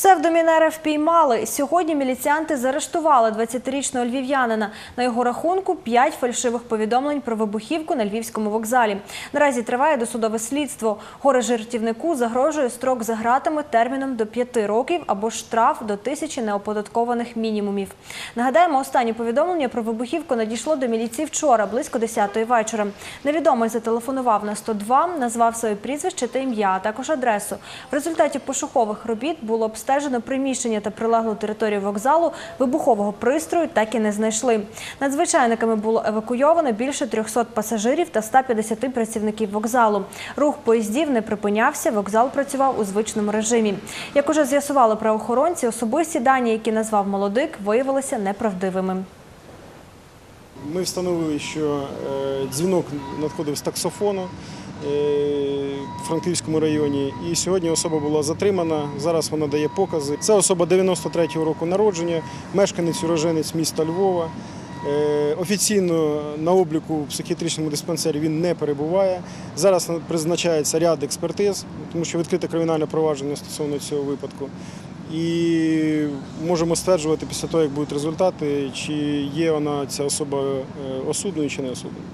Псевдомінера впіймали. Сьогодні міліціянти заарештували 20-річного львів'янина. На його рахунку 5 фальшивих повідомлень про вибухівку на львівському вокзалі. Наразі триває досудове слідство. Горе жертівнику загрожує строк за ґратами терміном до 5 років або штраф до тисячі неоподаткованих мінімумів. Нагадаємо, останнє повідомлення про вибухівку надійшло до міліції вчора, близько 10-ї вечора. Невідомий зателефонував на 102, назвав своє прізвище та ім'я, а також адресу. В результаті пошукових робіт було обстежено приміщення та прилеглу територію вокзалу. Вибухового пристрою так і не знайшли. Надзвичайниками було евакуйовано більше 300 пасажирів та 150 працівників вокзалу. Рух поїздів не припинявся, вокзал працював у звичному режимі. Як уже з'ясували правоохоронці, особисті дані, які назвав молодик, виявилися неправдивими. Ми встановили, що е, дзвінок надходив з таксофону е, в Франківському районі. І сьогодні особа була затримана. Зараз вона дає покази. Це особа 93-го року народження, мешканець уроженець міста Львова. Е, Офіційно на обліку в психіатричному диспансері він не перебуває. Зараз призначається ряд експертиз, тому що відкрите кримінальне провадження стосовно цього випадку. І можемо стверджувати після того, як будуть результати, чи є вона ця особа е, осудною чи не осудною.